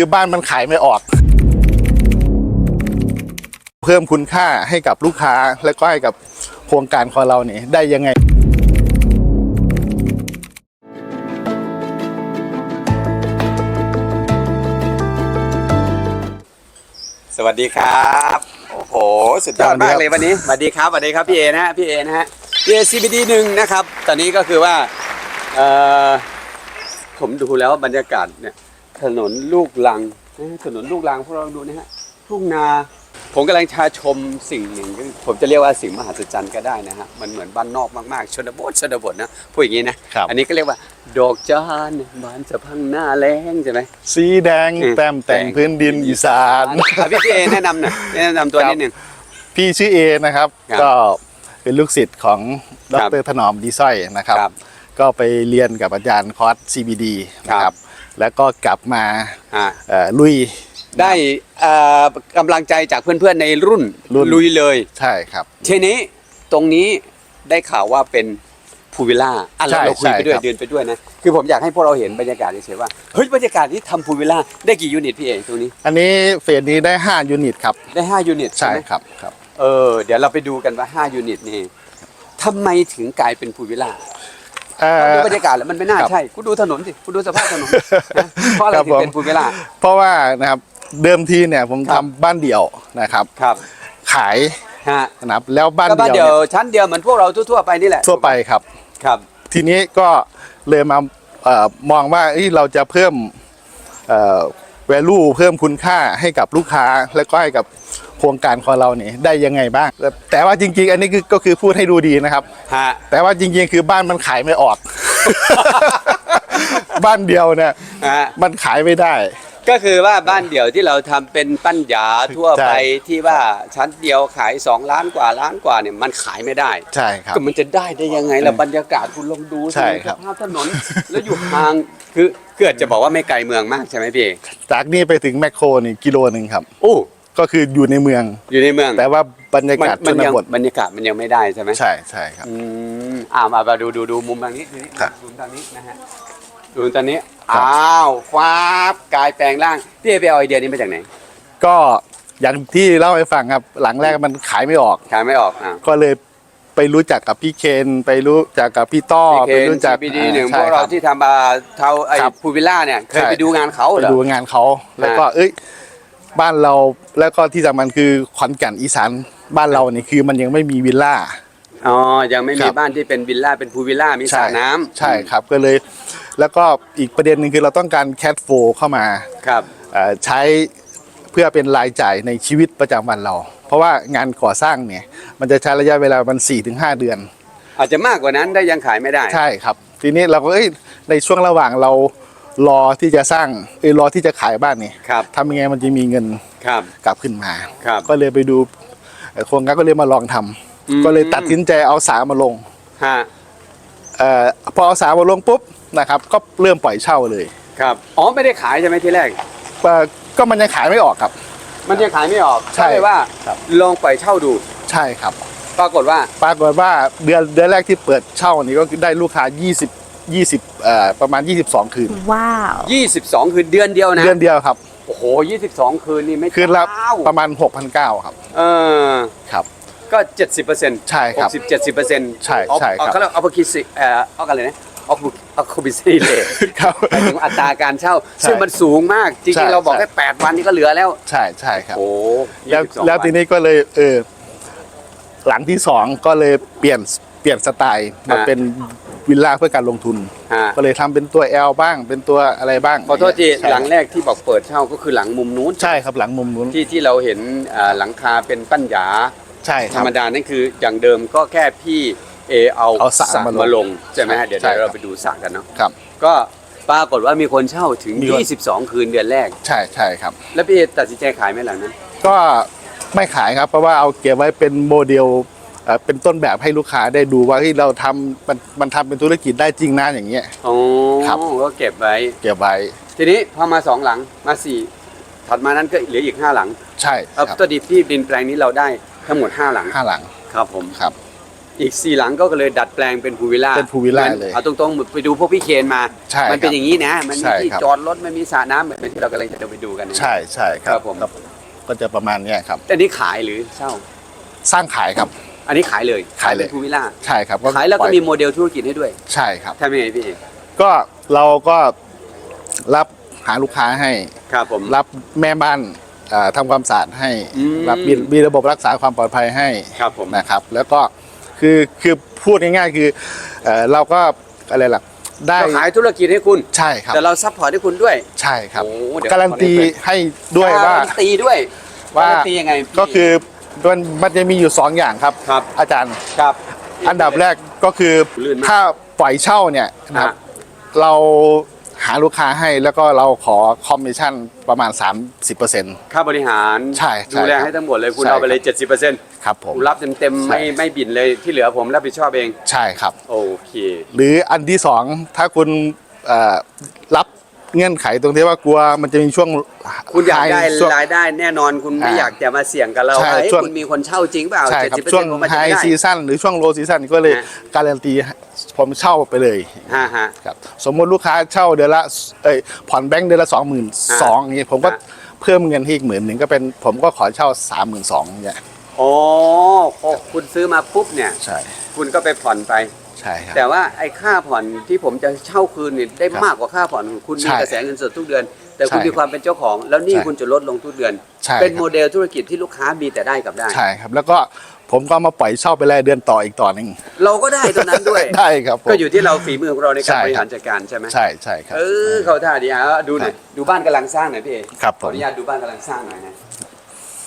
คือบ้านมันขายไม่ออก เพิ่มคุณค่าให้กับลูกค้าและก็ให้กับโครงการของเราเนี่ยได้ยังไงสวัสดีครับ โอ้โห สุดยอดมากเลยวันนี้ สวัสดีครับ สวัสดีครับ พี่เอนะฮะ พี่เอนะฮะ พี่เอ CBD หนึ่งนะครับ ตอนนี้ก็คือว่าเอ่อผมดูแล้วบรรยากาศเนี่ย ถนนลูกลังนะฮะถนนลูกลังพวกเราดูนะฮะทุ่งนา ผมกำลังชาชมสิ่งหนึ่งผมจะเรียกว่าสิ่งมหัศจรรย์ก็ได้นะฮะมันเหมือนบ้านนอกมากๆชนบทชนบทนะพูดอย่างนี้นะครับอันนี้ก็เรียกว่า ดอกจานบานสะพรังหน้าแรงใช่ไหมสีแดงแต้มแต่งพื้นดินอีสานอะพี่พี่เอแนะนำหน่อยแนะนำตัวนิดหนึ่งพี่ชื่อเอนะครับครับก็เป็นลูกศิษย์ของดครับรถนอมดีสร้อยนะครับครับ ก็ไปเรียนกับอาจารย์คอร์ส CBD นะคครัรับบ แล้วก็กลับมาอ่า เอ่อลุย ได้เอ่อกำลังใจจากเพื่อนๆในรุ่นรุ่น ลุยเลย ใช่ครับ ทีนี้ตรงนี้ได้ข่าวว่าเป็นพูวิลล่าอะเราใช่เราคุยไปด้วยใช่ครับ เดินไปด้วยนะ คือผมอยากให้พวกเราเห็นบรรยากาศเฉยๆว่า เฮ้ยบรรยากาศที่ทำพูวิลล่าได้กี่ยูนิตพี่เอกตรงนี้ อันนี้เฟสนี้ได้ 5 ยูนิตครับ ได้5ยูนิตใช่ไหมครับครับ เออ เดี๋ยวเราไปดูกันว่า5ยูนิตนี่ทำไมถึงกลายเป็นพูวิลล่า เอ่อ ดูบรรยากาศแล้วมันไม่น่าครับใช่กูดูถนนสิกูดูสภาพถนนนะเพราะอะไรครับถึงเป็นผมพูวิลล่าเพราะว่านะครับเดิมทีเนี่ยผมครัทำบ บ้านเดี่ยวนะครับ ครับขายฮะนะครับแล้วบ้านก็บ้านเดี่เดียยววเนี่ยชั้นเดียวเหมือนพวกเราทั่วๆไปนี่แหละทั่วไปครับ ครับ ทีนี้ก็เลยมาเอ่อมองว่าเอ้ยเราจะเพิ่มเอ่อ value เพิ่มคุณค่าให้กับลูกค้า และก็ให้กับ โครงการของเราเนี่ยได้ยังไงบ้างแต่แต่ว่าจริง ๆ อันนี้คือก็คือพูดให้ดูดีนะครับ ฮะ แต่ว่าจริง ๆ คือบ้านมันขายไม่ออก บ้านเดียวเนี่ยฮะ มันขายไม่ได้ ก็คือว่าบ้านเดี่ยวที่เราทำเป็นปั้นหยาทั่วไปใช่ ที่ว่าชั้นเดียวขาย 2 ล้านกว่าล้านกว่าเนี่ยมันขายไม่ได้ ใช่ครับ ก็มันจะได้ได้ยังไงล่ะบรรยากาศคุณลองดูสิใช่ครับ สภาพถนน แล้วอยู่ห่างคือเกิดจะบอกว่าไม่ไกลเมืองมากใช่ไหมพี่เอกจากนี่ไปถึงแมคโครนี่กิโลหนึ่งครับ โอ้ ก็คืออยู่ในเมือง อยู่ในเมืองแต่ว่าบรรยามันกาศชมันนยังบทบรรยากาศมันยังไม่ได้ใช่ไหมใช่ใช่ครับ อืมอ่ามามาดูดูดูมุมทางนี้ดูนี่ครับมุมทางนี้นะฮะดูตอนนี้อ้าวฟ้าบกายแปลงร่างพี่เอกไปเอาไอเดียนี้มาจากไหนก็อย่างที่เล่าให้ฟังครับหลังแรกมันขายไม่ออก ขายไม่ออกอ่าก็เลยไปรู้จักกับพี่เคนไปรู้จักกับพี่ต้อพีไปเคนรู้จักซีบีดีหนึ่งพใช่วกเราคบ ที่ทำมาเทาไอ้ครับ พูวิลล่าเนี่ยเคยใช่ไปดูงานเขาไปเหรอ ดูงานเขาแล้วก็อ่าเอ้ย บ้านเราแล้วก็ที่สำคัญคือขอนแก่นอีสานบ้านเรานี่คือมันยังไม่มีวิลล่า อ๋อ ยังไม่คมีรับ บ้านที่เป็นวิลล่าเป็นพูวิลล่ามีสระน้ำใช่ครับก็เลย แล้วก็อีกประเด็นหนึ่งคือเราต้องการแคดโฟเข้ามา ครับ เอ่อใช้เพื่อเป็นรายจ่ายในชีวิตประจำวันเรา เพราะว่างานก่อสร้างเนี่ย มันจะใช้ระยะเวลามัน4ี่ถึงหเดือน อาจจะมากกว่านั้นได้ยังขายไม่ได้ ใช่ครับ ทีนี้เราก็เอ้ยในช่วงระหว่างเรา รอที่จะสร้างเอยรอที่จะขายบ้านนี่ครับ ทำยังไงมันจะมีเงินครับ กลับขึ้นมา ครับ ก็เลยไปดูเอ่อโครงการก็เลยมาลองทำอืม ก็เลยตัดสินใจเอาสามาลงฮะเอ่อพอเอาสามาลงปุ๊บนะครับก็เริ่มปล่อยเช่าเลยครับอ๋อไม่ได้ขายใช่ไหมที่แรก เอ่อก็มันยังขายไม่ออกครับ มันยังขายไม่ออกใช่ก็เลยว่าครับ ลองปล่อยเช่าดู ใช่ครับ ปรากฏว่าปรากฏว่าเดือนเดือนแรกที่เปิดเช่านี่ก็คือได้ลูกค้า 20 20เอ่อประมาณ 22 คืน Wow. 22 คือเดือนเดียวนะ เดือนเดียวครับ โอ้โห 22 คืนนี่ไม่คืนละเช้าประมาณ 6,900ครับเออ ครับ ก็ 70เปอร์เซ็นต์ใช่ครับ 60 70เปอร์เซ็นต์ใช่ใช่ครับ เขาเรียกเอาพคิสิเอ่อเอากันเลยนะเอาเอาคบิซีเลยครับ หมายถึงอัตราการเช่า ใช่ซึ่งมันสูงมาก จใช่ริงๆ เราบอกใช่ แค่8วันนี้ก็เหลือแล้ว ใช่ใช่ครับ โอ้แล้ว22แล้วทีนี้ก็เลยเออหลังที่สองก็เลยเปลี่ยนเปลี่ยนสไตล์มาเป็น วิลล่าเพื่อการลงทุนฮะก็เลยทำเป็นตัว L บ้าง เป็นตัวอะไรบ้างขอโทษทีใช่หลังแรกที่บอกเปิดเช่าก็คือหลังมุมนู้นใช่ครับหลังมุมนู้นที่ที่เราเห็นอ่าหลังคาเป็นปั้นหยา ใช่ธครรับ รมดานั่นคืออย่างเดิมก็แค่พี่เอเอาเอาสระสระมาลงมาลงใช่ไหมฮะเดี๋ยวใช่เดี๋ยวครับ เราไปดูสระกันเนาะครับ ก็ปรากฏว่ามีคนเช่าถึง มีคน 22 คืนเดือนแรก ใช่ใช่ครับ แล้วพี่เอตัดสินใจขายไหมหลังนั้นก็ไม่ขายครับเพราะว่าเอาเก็บไว้เป็นโมเดล เอ่อเป็นต้นแบบให้ลูกค้าได้ดูว่าเฮ้ยเราทำมันมันทำเป็นธุรกิจได้จริงนะอย่างเงี้ย อ๋อครับ ก็เก็บไว้ เก็บไว้ทีนี้พอมาสองหลังมาสี่ถัดมานั้นก็เหลืออีกห้าหลังใช่เอาครับตัวดีที่ดินแปลงนี้เราได้ทั้งหมดห้าหลังห้าหลังครับผม ครับ อีกสี่หลังก็เลยดัดแปลงเป็นพูลวิลล่าเป็นพูลวิลล่าเลยเอาตรงๆไปดูพวกพี่เคนมา ใช่มัเป็นครับอย่างนี้นะ มันใช่มีที่ครับ จอดรถมันมีสระน้ำแบบที่เรากำลังจะไปดูกันนะ ใช่ใช่ครับครับผมก็ก็จะประมาณเนี้ยครับ แต่นี่ขายหรือเช่าสร้างขายครับ อันนี้ขายเลยขายเลยเป็นพูลวิลล่าใช่ครับขายแล้วปก็อมีโมเดลธุรกิจให้ด้วยใช่ครับ ทำยังไงพี่ก็เราก็รับหาลูกค้าให้ ครับผม รับแม่บ้านอ่าทำความสะอาดให้ อืม รับมีมีระบบรักษาความปลอดภัยให้ครับผม นะครับ แล้วก็คือคือพูดง่ายๆคือเอ่อเราก็อะไรล่ะได้เราขายธุรกิจให้คุณ ใช่ครับแต่เราซัพพอร์ตให้คุณด้วย ใช่ครับโอ้เดี๋ยวการันตีขอเรียนเพื่อนให้ด้วยว่า การันตีด้วยว่า การันตียังไงพี่ก็คือ มันมันจะมีอยู่สองอย่างครับ ครับ อาจารย์ ครับ อันดับแรกก็คือลื่นมากถ้าปล่อยเช่าเนี่ยนะครับ ฮะ เราหาลูกค้าให้แล้วก็เราขอคอมมิชชั่นประมาณ 30%ค่าบริหารใช่ใช่ดูแลครับให้ทั้งหมดเลยคุณใช่ เอาไปเลย70%ครับผมผมรับเต็มๆใช่ ไม่ไม่บินเลยที่เหลือผมรับผิดชอบเอง ใช่ครับ โอเค หรืออันที่สองถ้าคุณเอ่อรับ เงื่อนไขตรงที่ว่ากลัวมันจะมีช่วงคุณอยากได้ช่วง รายได้แน่นอนคุณไม่อ่าอยากจะมาเสี่ยงกับเราใช่เอ้ยช่วง คุณมีคนเช่าจริงเปล่าใช่ครับ70%ช่วงผมมาไฮจะไม่ได้ ซีซั่นหรือช่วงโลซีซั่นก็เลยฮะ การันตีผมเช่าไปเลยฮะฮะ ครับสมมติลูกค้าเช่าเดือนละเอ้ยผ่อนแบงค์เดือนละสองหมื่นสองอย่างนี้ผมก็ฮะเพิ่มเงินให้อีกหมื่นหนึ่งก็เป็นผมก็ขอเช่าสามหมื่นสองเนี่ยโอ้พอคุณซื้อมาปุ๊บเนี่ย ใช่ คุณก็ไปผ่อนไป ใช่ครับ แต่ว่าไอ้ค่าผ่อนที่ผมจะเช่าคืนเนี่ยได้ครับมากกว่าค่าผ่อนของคุณมีใช่กระแสเงินสดทุกเดือน แต่คุณใช่มีความเป็นเจ้าของ แล้วหนี่ใช่คุณจะลดลงทุกเดือนใช่เป็นครับโมเดลธุรกิจที่ลูกค้ามีแต่ได้กับได้ใช่ครับ แล้วก็ผมก็มาปล่อยเช่าไปรายเดือนต่ออีกต่อหนึ่งเราก็ได้ตรงนั้นด้วยได้ครับผมก็อยู่ที่เราฝีมือของเราในใช่การครับบริหารจัดการใช่ไหมใช่ใช่ครับเออเขาท่าดีอะดูหน่อยดูบ้านกำลังสร้างหน่อยพี่เอครับขผอมอนุญาตดูบ้านกำลังสร้างหน่อยนะ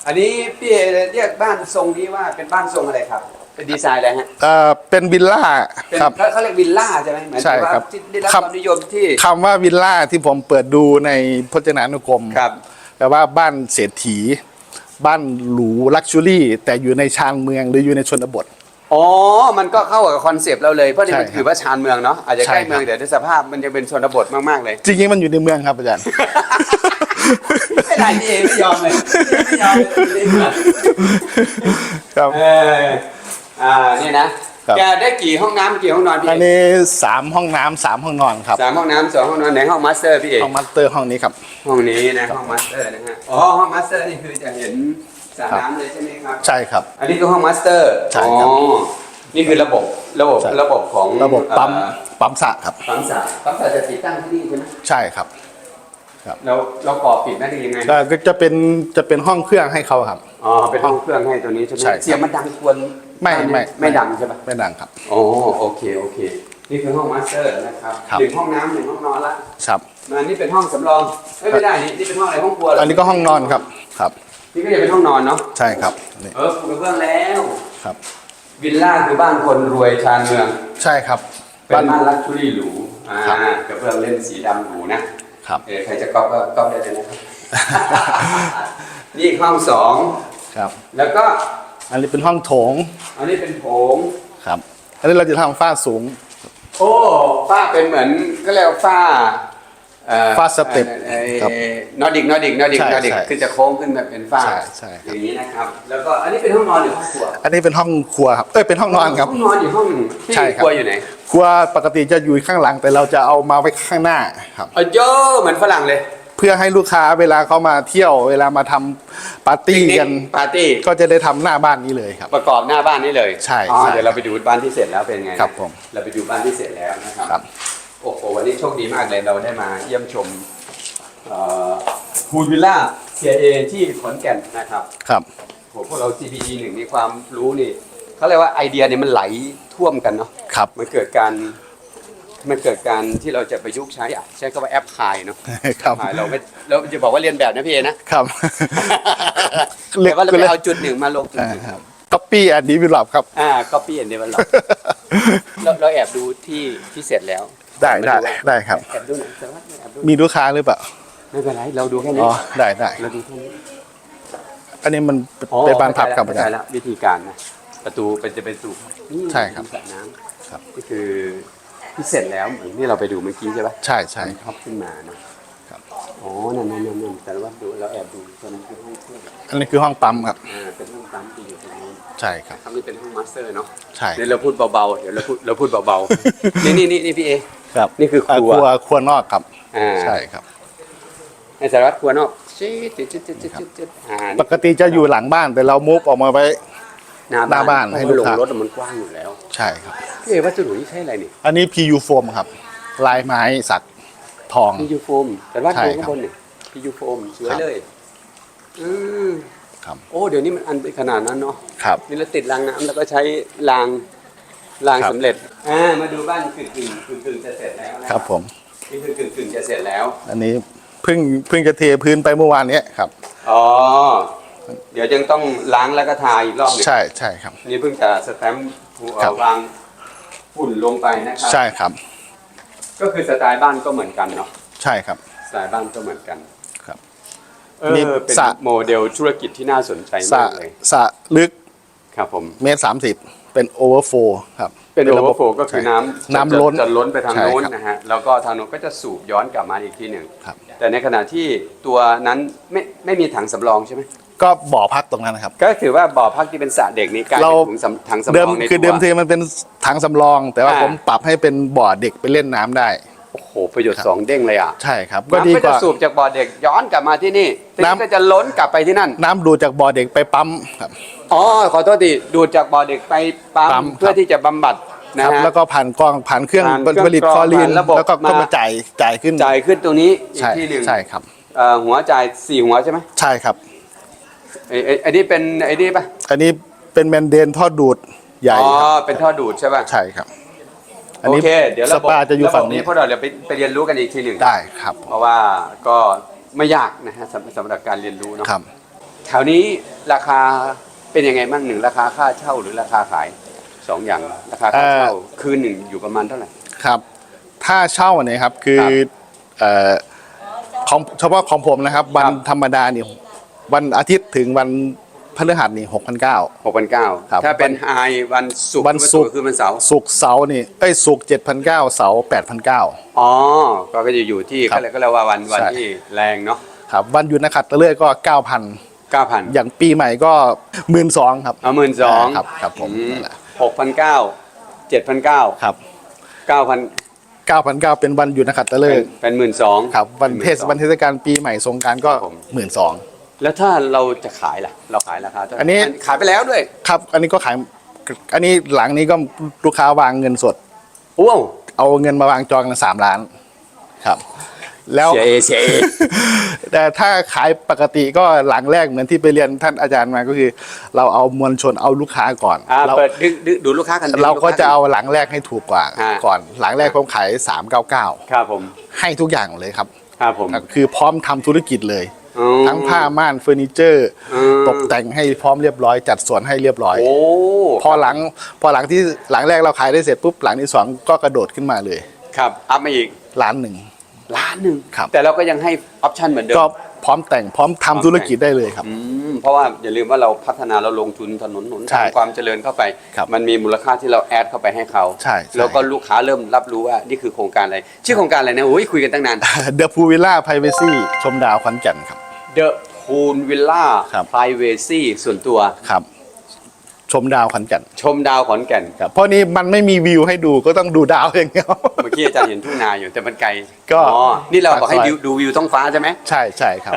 อันนี้พี่เอเรียกบ้านทรงนี้ว่าเป็นบ้านทรงอะไรครับ เป็นดีไซน์อะไรฮะเอ่อเป็นวิลล่าเป็นครับเขาเขาเรียกวิลล่าใช่ไหมหมายถึงใช่ว่าครับที่ได้รับคครับวามนิยมที่คำว่าวิลล่าที่ผมเปิดดูในพจนานุกรมครับ แปลว่าบ้านเศรษฐี บ้านหรูลักชัวรี่ แต่อยู่ในชานเมืองหรืออยู่ในชนบท อ๋อ มันก็เข้ากับคอนเซปต์เราเลย เพราะนี่ใช่มันถือว่าชานเมืองเนาะ อาจจะใช่ใกล้ครับเมืองแต่ด้วยสภาพมันยังเป็นชนบทมาก ๆ เลย จริงๆมันอยู่ในเมืองครับอาจารย์ ไม่ได้พี่เอไม่ยอมเลยไม่ยอมเลยไม่ยอมครับ เออ อ่านี่นะครับแกได้กี่ห้องน้ำกี่ห้องนอนพี่อันนี้สามห้องน้ำสามห้องนอนครับสามห้องน้ำสองห้องนอนไหนห้องมาสเตอร์พี่เอห้องมาสเตอร์ห้องนี้ครับ ห้องนี้นะห้องมาสเตอร์นะฮะอ๋อห้องมาสเตอร์นี่คือจะเห็นสระน้ำเลยใช่ไหมครับ ใช่ครับ อันนี้คือห้องมาสเตอร์ใช่ครับอ๋อนี่คือระบบระบบใช่ ระบบของระบบปั๊มเอ่อปั๊มสระครับ ปั๊มสระปั๊มสระจะติดตั้งที่นี่ใช่ไหมใช่ครับ เราเราก่อปิดไหมหรือยังไงก็ก็จะเป็นจะเป็นห้องเครื่องให้เขาครับ อ๋อเป็นห้องเครื่องให้ตัวนี้ใช่ไหมใช่ครับ เสียงมันดังกวนไม่บ้านเนี่ยไม่ไม่ดังใช่ปะไม่ดังครับ โอ้โอเคโอเค นี่คือห้องมาสเตอร์นะครับครับ หนึ่งห้องน้ำหนึ่งห้องนอนละครับ มานี่เป็นห้องสำรองเอ้ยไม่ได้นี่นี่เป็นห้องอะไรห้องครัวเหรออันนี้ก็ห้องนอนครับครับ นี่ก็จะเป็นห้องนอนเนาะใช่ครับนี่เออปูกระเบื้องแล้วครับ วิลล่าคือบ้านคนรวยชานเมือง ใช่ครับเป็นบ้านลักชัวรี่หรูอ่าครับ กระเบื้องเล่นสีดำหรูนะ ครับเออใครจะก๊อปก็ก๊อปได้เลยนะครับ นี่ห้องสองครับ แล้วก็อันนี้เป็นห้องโถงอันนี้เป็นโถง ครับ อันนี้เราจะทำฝ้าสูง โอ้ฝ้าเป็นเหมือนก็เรียกว่าฝ้าเอ่อฝ้าสเต็ปครับนอดิกนอดิกนอดิกใช่นอดิกใช่คือจะโค้งขึ้นแบบเป็นฝ้าใช่ใช่ครับ อย่างนี้นะครับ แล้วก็อันนี้เป็นห้องนอนหรือห้องครัวอันนี้เป็นห้องครัวครับเอ้ยเป็นห้องนอนครับ ห้องนอนอยู่ห้องหนึ่งที่ใช่ครับ ครัวอยู่ไหน ครัวปกติจะอยู่ข้างหลังแต่เราจะเอามาไว้ข้างหน้าครับ อ๋อเยอะเหมือนฝรั่งเลยเพื่อให้ลูกค้าเวลาเขามาเที่ยวเวลามาทำปาร์ตี้กันปาร์ตี้ก็จะได้ทำหน้าบ้านนี้เลยครับ ประกอบหน้าบ้านนี่เลยใช่อ๋อใช่เดี๋ยวเราไปดูบ้านที่เสร็จแล้วเป็นไงนะครับผม เราไปดูบ้านที่เสร็จแล้วนะครับ ครับ โอ้โหวันนี้โชคดีมากเลยเราได้มาเยี่ยมชมพูลวิลล่า CIA ที่ขอนแก่นนะครับครับโหพวกเรา CPE หนึ่งนี่ความรู้นี่เขาเรียกว่าไอเดียเนี่ยมันไหลท่วมกันเนาะ ครับ มันเกิดการมันเกิดการที่เราจะประยุกต์ใช้อะใช้คำว่าแอปพลายเนาะครับพายเราไม่เราจะบอกว่าเรียนแบบนะพี่เอนะครับแต่ว่าเราไปเอาจุดหนึ่งมาลงจุดอ่าหนึ่งครับก๊อปปี้อันนี้วิลลับครับ อ่า copy and develop เราเราแอบดูที่ที่เสร็จแล้ว ได้ได้ได้ครับแอบดูหน่อยแต่ว่าแอบดูมีลูกค้าหรือเปล่าไม่เป็นไรเราดูแค่นี้อ๋อได้ได้เราดูแค่นี้อันนี้มันอ๋อเป็นบ้านพับครับอาเข้าจารใจย์แล้ววิธีการนะประตูเป็นจะเป็นประตูนี่ใช่ครับสระน้ำ ครับนี่คือที่เสร็จแล้วเหมือนที่เราไปดูเมื่อกี้ใช่ปะใช่ใช่พับขึ้นมานะครับอ๋อนั่นนั่นนั่นนั่นแต่ว่าดูเราแอบดูตอนนี้คือห้องเครื่องอันนี้คือห้องปั๊มครับอ่าเป็นห้องปั๊มที่อยู่ตรงนี้ใช่ครับครับนี่เป็นห้องมาสเตอร์เนาะใช่เดี๋ยวเราพูดเบาๆเดี๋ยวเราพูดเราพูดเบาๆนี่นี่นี่นี่พี่เอครับนี่คือครัวครัวครัวนอกครับอ่าใช่ครับในสารวัตรครัวนอกจิ๊ดจิ๊ดจิ๊ดจิ๊ดจิ๊ดจิ๊ดจิ๊ดอ่าปนี่กติจะอยู่หลังบ้านแต่เรามุฟออกมาไว้ หน้าหน้าบ้านให้เพระลูกค้าลงรถมันกว้างอยู่แล้วใช่ครับ พี่เอวัสดุนี่ใช่อะไรนี่อันนี้ PU foam ครับ ลายไม้สักทอง พียูโฟมแต่ว่าใช่ดูครับข้างบนเนี่ยพียูโฟมสวยครับเลยอืมครับ โอ้เดี๋ยวนี้มันอันเป็นขนาดนั้นเนาะครับ นี่เราติดรางน้ำแล้วก็ใช้รางรางครับ สำเร็จอ่ามาดูบ้านกึ่งกึ่งกึ่งกึ่งจะเสร็จแล้วนะครับผม นี่คือกึ่งกึ่งจะเสร็จแล้วอันนี้เพิ่งเพิ่งจะเทพื้นไปเมื่อวานเนี้ยครับ อ๋อ เดี๋ยวยังต้องล้างแล้วก็ทาอีกรอบหนึงใช่ใช่ครับ นี่เพิ่งจะสแตมป์เอ่อครับวางฝุ่นลงไปนะครัใช่ครับ ก็คือสไตล์บ้านก็เหมือนกันเนาะใช่ครับ สไตล์บ้านก็เหมือนกันครับเอนี่อเป็นสระ โมเดลธุรกิจที่น่าสนใจสระมากเลยสระลึกครับผม เมตรสามสิบเป็นโอเวอร์โฟครับ เป็นโอระเวบอบร์โฟก็คือน้ำน้ำล้นจะจะล้นไปทางใช่โน้นครับนะฮะแล้วก็ทางโน้นก็จะสูบย้อนกลับมาอีกทีหนึ่งครับ แต่ในขณะที่ตัวนั้นไม่ไม่มีถังสำรองใช่ไหม ก็บ่อพักตรงนั้นนะครับ ก็ถือว่าบ่อพักที่เป็นสระเด็กนี้กลายเราเป็นถังสำถังสำรเดิมองในคือตัเดิมวทีมันเป็นถังสำรอง แต่ว่าอ่า ผมปรับให้เป็นบ่อเด็กไปเล่นน้ำได้ โอ้โหประโยชน์ครับสองเด้งเลยอะใช่ครับ ก็น้ำดีก็กจะว่า สูบจากบ่อเด็กย้อนกลับมาที่นี่ทีนี้น้ำ ก็จะล้นกลับไปที่นั่น น้ำดูดจากบ่อเด็กไปปั๊มครับ อ๋อขอโทษทีดูดจากบ่อเด็กไปปั๊ปั๊มมเพื่อที่จะบำบัดนะครับฮะ แล้วก็ผ่านกรองผ่านเครื่องผ่านเครื่องผลิตกรองคลอรีน ผ่านระบบแล้วก็มาก็มาจ่ายจ่ายขึ้นจ่ายขึ้นตรงนี้อีกใช่ที่หนึ่งใช่ครับเอ่อหัวจ่ายสี่หัวใช่ไหมใช่ครับ ไอ้ไอ้ไอ้นี่เป็นไอ้นี่ปะอันนี้เป็นแมนเดนทอดดูดใหญ่อ๋อครับเป็นท่อดูดใช่ป่ะใช่ครับ อันโอนี้เค เดี๋ยวสระบบปาจะอยู่ฝั่งรบบนี้พวกเราเดี๋ยวไปไปเรียนรู้กันอีกทีหนึ่งได้ครับเพราะว่าก็ไม่ยากนะฮะสำสำหรับการเรียนรู้เนาะครับ แถวนี้ราคาเป็นยังไงบ้างหนึ่งราคาค่าเช่าหรือราคาขายสองอย่างราคาค่าเช่าคืนหนึ่งอยู่ประมาณเท่าไหร่ ครับ ถ้าเช่าเนี่ยครับคือครับเอ่อของเฉพาะของผมนะครับ วันครับธรรมดานี่ วันอาทิตย์ถึงวันพฤหัสนี่หกพันเก้า หกพันเก้าครับ ถ้าเป็นไฮวันศุกร์วันศุกร์คือวันเสาร์ศุกร์เสาร์นี่เอ้ยศุกร์เจ็ดพันเก้าเสาร์แปดพันเก้า อ๋อ ก็ก็จะอยู่ที่ครับก็เลยก็เรียกว่าวันวันใช่ ที่แรงเนาะครับวันหยุดนักขัตฤกษ์ก็เก้าพันเก้าพันอย่างปีใหม่ก็หมื่นสองครับเอาหมื่นสองครับครับผมนั่นแหละหกพันเก้าเจ็ดพันเก้าครับเก้าพันเก้าพันเก้าเป็นวันหยุดนักขัตฤเป็นกษ์เป็นหมื่นสอง ครับวันเทศวันเทศกาลปีใหม่สงกรารก็ครับผม หมื่นสอง แล้วถ้าเราจะขายล่ะ เราขายราคาเท่าไหร่อันนี้ ขายไปแล้วด้วยครับ อันนี้ก็ขาย อันนี้หลังนี้ก็ลูกค้าวางเงินสดว้าวเอาเงินมาวางจองกันสามล้าน ครับ แล้ว เสียเอเสียเอ แต่ถ้าขายปกติก็หลังแรกเหมือนที่ไปเรียนท่านอาจารย์มาก็คือ เราเอามวลชนเอาลูกค้าก่อนอ่าเราเปิดดึดูดูลูกค้ากันดึเราก็ลูค้ จะเอาหลังแรกให้ถูกกว่าฮะก่อนหลังแรกผมขาย399 ครับผมให้ทุกอย่างเลยครับครับผม คือพร้อมทำธุรกิจเลยอืม ทั้งผ้าม่านเฟอร์นิเจอร์อืมตกแต่งให้พร้อมเรียบร้อย จัดสวนให้เรียบร้อยโอ้พอหลังพอหลังที่หลังแรกเราขายได้เสร็จปุ๊บหลังที่สองก็กระโดดขึ้นมาเลย ครับอัพมาอีกล้านหนึ่งล้านหนึ่งครับแต่เราก็ยังให้ออปชั่นเหมือนเดิมก็ พร้อมแต่งพร้อมทำธุรกิจได้เลยครับ อืมเพราะว่าอย่าลืมว่าเราพัฒนาเราลงทุนถนนหนใช่ทางความเจริญเข้าไป ครับมันมีมูลค่าที่เราแอดเข้าไปให้เขาใช่ใช่ แล้วก็ลูกค้าเริ่มรับรู้ว่านี่คือโครงการอะไร ชื่อโครงการอะไรนะโอ้ยคุยกันตั้งนาน เดอะพูวิลล่าไพรเวซีชมดาวขอนแก่นครับ The Pool Villa ครับ Privacy ส่วนตัว ครับ ชมดาวขอนแก่นชมดาวขอนแก่น ครับเพราะนี้มันไม่มีวิวให้ดูก็ต้องดูดาวอย่างเดียว เมื่อกี้อาจารย์เห็นทุ่งนาอยู่แต่มันไกลก็อ๋อนี่เราบอกให้ปากซอย ดูดูวิวท้องฟ้าใช่ไหม ใช่ใช่ครับ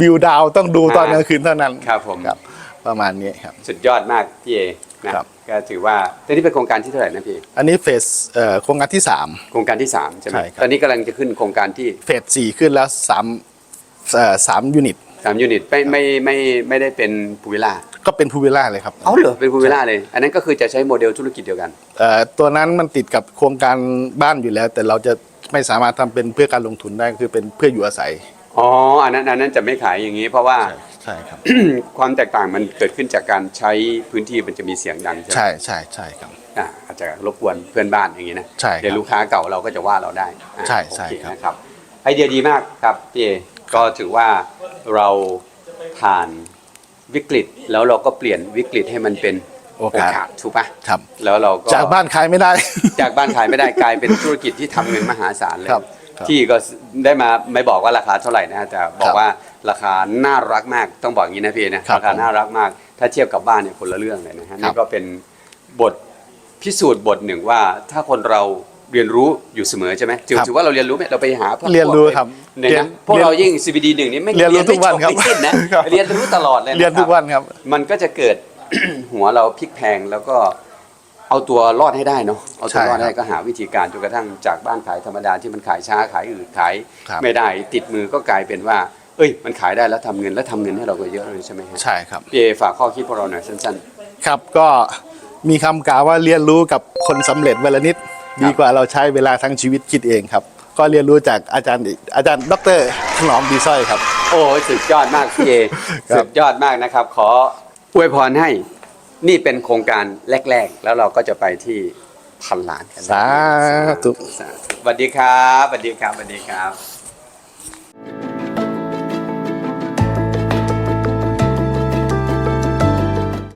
วิวดาวต้องดูตอนกลางคืนเท่านั้นครับผม ครับ ประมาณนี้ครับ สุดยอดมากพี่เอนะครับ ก็ถือว่าแต่นี่เป็นโครงการที่เท่าไหร่นะพี่ อันนี้เฟสเอ่อโครงการที่สาม โครงการที่สามใช่ไหมใช่ครับ ตอนนี้กำลังจะขึ้นโครงการที่เฟสสี่ขึ้นแล้วสามเอ่อสามยูนิต สามยูนิตไม่ไม่ไม่ไม่ได้เป็นพูวิลล่าก็เป็นพูวิลล่าเลยครับเอาเหรอเป็นพูวิลล่าเลย อันนั้นก็คือจะใช้โมเดลธุรกิจเดียวกัน เอ่อตัวนั้นมันติดกับโครงการบ้านอยู่แล้ว แต่เราจะไม่สามารถทำเป็นเพื่อการลงทุนได้คือเป็นเพื่ออยู่อาศัยอ๋ออันนั้นอันนั้นจะไม่ขายอย่างนี้ เพราะว่า ใช่ครับ ความแตกต่างมันเกิดขึ้นจากการใช้พื้นที่มันจะมีเสียงดังใช่ไหมใช่ใช่ใช่ครับ อะอาจจะรบกวนเพื่อนบ้านอย่างนี้นะใช่ครับเดี๋ยวลูกค้าเก่าเราก็จะว่าเราได้อะใช่โอใช่เคครับ นะครับ ไอเดียดีมากครับพี่เอก็ถือว่า เราผ่านวิกฤต แล้วเราก็เปลี่ยนวิกฤตให้มันเป็นโอกาสถูกปะครับ แล้วเราก็จากบ้านขายไม่ได้ จากบ้านขายไม่ได้กลายเป็นธุรกิจที่ทำเงินมหาศาลเลยครับครับที่ก็ได้มาไม่บอกว่าราคาเท่าไหร่นะแต่บอครักบว่าราคาน่ารักมากต้องบอกอย่างนี้นะพี่นะครับราคาน่ารักมาก ถ้าเทียบกับบ้านเนี่ยคนละเรื่องเลยนะฮะครับนี่ก็เป็นบทพิสูจน์บทหนึ่งว่าถ้าคนเรา เรียนรู้อยู่เสมอใช่ไหมถือครับถือว่าเราเรียนรู้ไหมเราไปหาพวกเรียนรู้ครับเนี่ยเรียนะนพวกเรายิ่ง CBD หนึ่งนี่ไม่เรียนรู้ทุกวันครับไม่จไม่สิ้นนะครับ เรียนรู้ตลอดเลยะคบ เรียนทุกวันครับ มันก็จะเกิด หัวเราพลิกแพลงแล้วก็เอาตัวรอดให้ได้เนาะเอาตัวรอดใช่ครับให้ก็หาวิธีการจนกระทั่งจากบ้านขายธรรมดาที่มันขายช้าขายอืดขาย ครับ ไม่ได้ติดมือก็กลายเป็นว่า เอ้ย มันขายได้แล้วทำเงินแล้วทำเงินให้เราก็เยอะเลยใช่ไหมฮะใช่ครับ พี่เอฝากข้อคิดพวกเราหน่อยสั้น ครับก็มีคำกล่าวว่าเรียนรู้กับคนสำเร็จเวลานิด ดีกว่าเราใช้เวลาทั้งชีวิตคิดเองครับ ก็เรียนรู้จากอาจารย์อีกอาจารย์ ดรถนอมดีสร้อยครับๆโอ้ยสุดยอดมากพี่เอครับ สุดยอดมากนะครับ ขออวยพรให้นี่เป็นโครงการแรก ๆ แล้วเราก็จะไปที่พันล้านกันสาธุ สาธุสวัสดีครับสวัสดีครับสวัสดีครับ